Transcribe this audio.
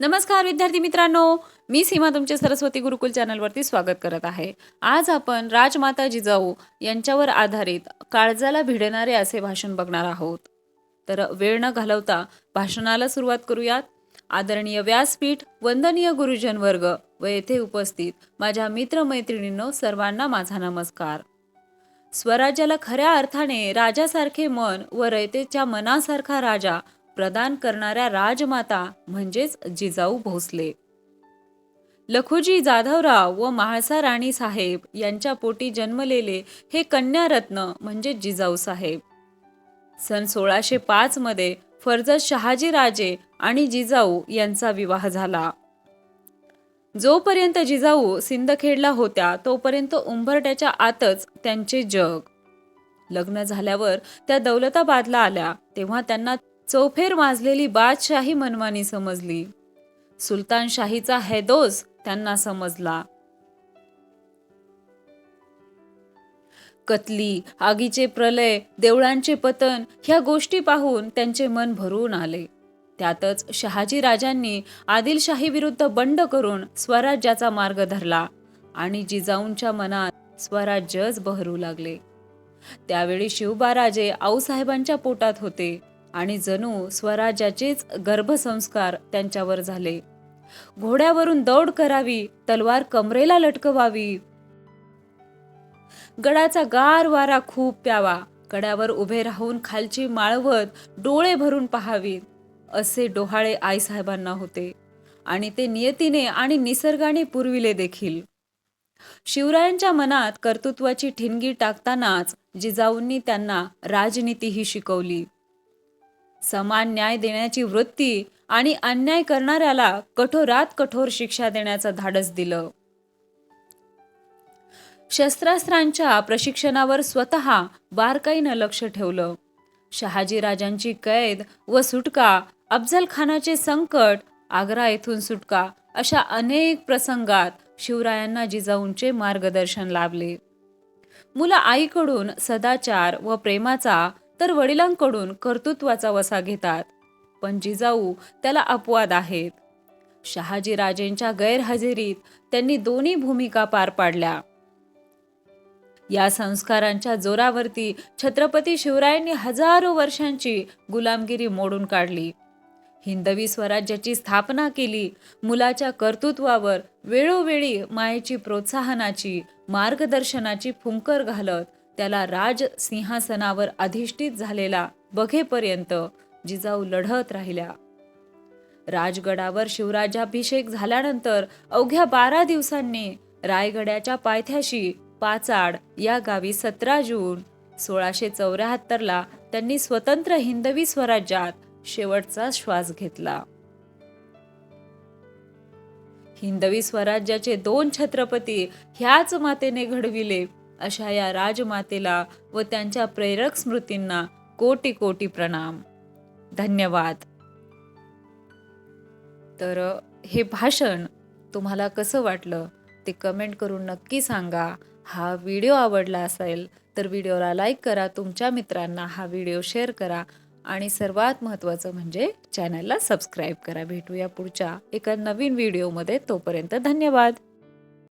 नमस्कार विद्यार्थी मित्रांनो. मी सीमा तुमचे सरस्वती गुरुकुल चॅनलवरती स्वागत करत आहे. आज आपण राजमाता जिजाऊ यांच्यावर आधारित काळजाला भिडणारे असे भाषण बघणार आहोत. तर वेळ न घालवता भाषणाला सुरुवात करूयात. आदरणीय व्यासपीठ वंदनीय गुरुजन वर्ग व येथे उपस्थित माझ्या मित्रमैत्रिणींनो सर्वांना माझा नमस्कार. स्वराज्याला खऱ्या अर्थाने राजासारखे मन व रयतेच्या मनासारखा राजा प्रदान करणाऱ्या राजमाता म्हणजेच जिजाऊ भोसले. लखुजी जाधवराव व म्हाळसा राणी साहेब यांच्या पोटी जन्मलेले हे कन्यारत्न म्हणजे जिजाऊ साहेब. सन सोळाशे पाच मध्ये फर्जत शहाजी राजे आणि जिजाऊ यांचा विवाह झाला. जोपर्यंत जिजाऊ सिंदखेडला होत्या तोपर्यंत उंबरट्याच्या आतच त्यांचे जग. लग्न झाल्यावर त्या दौलताबादला आल्या तेव्हा त्यांना चौफेर माजलेली बादशाही मनमानी समजली. सुलतानशाहीचा हैदोस त्यांना समजला. कतली आगीचे प्रलय देवळांचे पतन ह्या गोष्टी पाहून त्यांचे मन भरून आले. त्यातच शहाजी राजांनी आदिलशाही विरुद्ध बंड करून स्वराज्याचा मार्ग धरला आणि जिजाऊंच्या मनात स्वराज्यच बहरू लागले. त्यावेळी शिवबाराजे आऊसाहेबांच्या पोटात होते. आणि जणू स्वराज्याचेच गर्भसंस्कार त्यांच्यावर झाले. घोड्यावरून दौड करावी तलवार कमरेला लटकवावी. गडाचा गार वारा खूप प्यावा गडावर उभे राहून खालची माळवत डोळे भरून पहावीत असे डोहाळे आईसाहेबांना होते. आणि ते नियतीने आणि निसर्गाने पुरविले देखील. शिवरायांच्या मनात कर्तृत्वाची ठिणगी टाकतानाच जिजाऊंनी त्यांना राजनीतीही शिकवली. समान न्याय देण्याची वृत्ती आणि अन्याय करणाऱ्याला कठोरात कठोर शिक्षा देण्याचं धाडस दिलं. शस्त्रास्त्रांच्या प्रशिक्षणावर स्वतः बारकाईनं लक्ष ठेवलं. शहाजी राजांची कैद व सुटका अफजल खानाचे संकट आग्रा येथून सुटका अशा अनेक प्रसंगात शिवरायांना जिजाऊंचे मार्गदर्शन लाभले. मुलं आईकडून सदाचार व प्रेमाचा तर वडिलांकडून कर्तृत्वाचा वसा घेतात. पण जिजाऊ त्याला अपवाद आहेत. शहाजी राजेंच्या गैरहजेरीत त्यांनी दोन्ही भूमिका पार पाडल्या. या संस्कारांच्या जोरावरती छत्रपती शिवरायांनी हजारो वर्षांची गुलामगिरी मोडून काढली. हिंदवी स्वराज्याची स्थापना केली मुलाच्या कर्तृत्वावर वेळोवेळी मायेची प्रोत्साहनाची मार्गदर्शनाची फुंकर घालत त्याला राज सिंहासनावर अधिष्ठित झालेला बघेपर्यंत जिजाऊ लढत राहिल्या. राजगडावर शिवराजाभिषेक झाल्यानंतर अवघ्या बारा दिवसांनी रायगडाच्या पायथ्याशी पाचाड या गावी सतरा जून सोळाशे चौऱ्याहत्तरला त्यांनी स्वतंत्र हिंदवी स्वराज्यात शेवटचा श्वास घेतला. हिंदवी स्वराज्याचे दोन छत्रपती ह्याच मातेने घडविले. अशा या राजमातेला व त्यांच्या प्रेरक स्मृतींना कोटी कोटी प्रणाम. धन्यवाद. तर हे भाषण तुम्हाला कसं वाटलं ते कमेंट करून नक्की सांगा. हा व्हिडिओ आवडला असेल तर व्हिडिओला लाईक करा तुमच्या मित्रांना हा व्हिडिओ शेअर करा आणि सर्वात महत्त्वाचं म्हणजे चॅनलला सबस्क्राईब करा. भेटूया पुढच्या एका नवीन व्हिडिओमध्ये. तोपर्यंत धन्यवाद.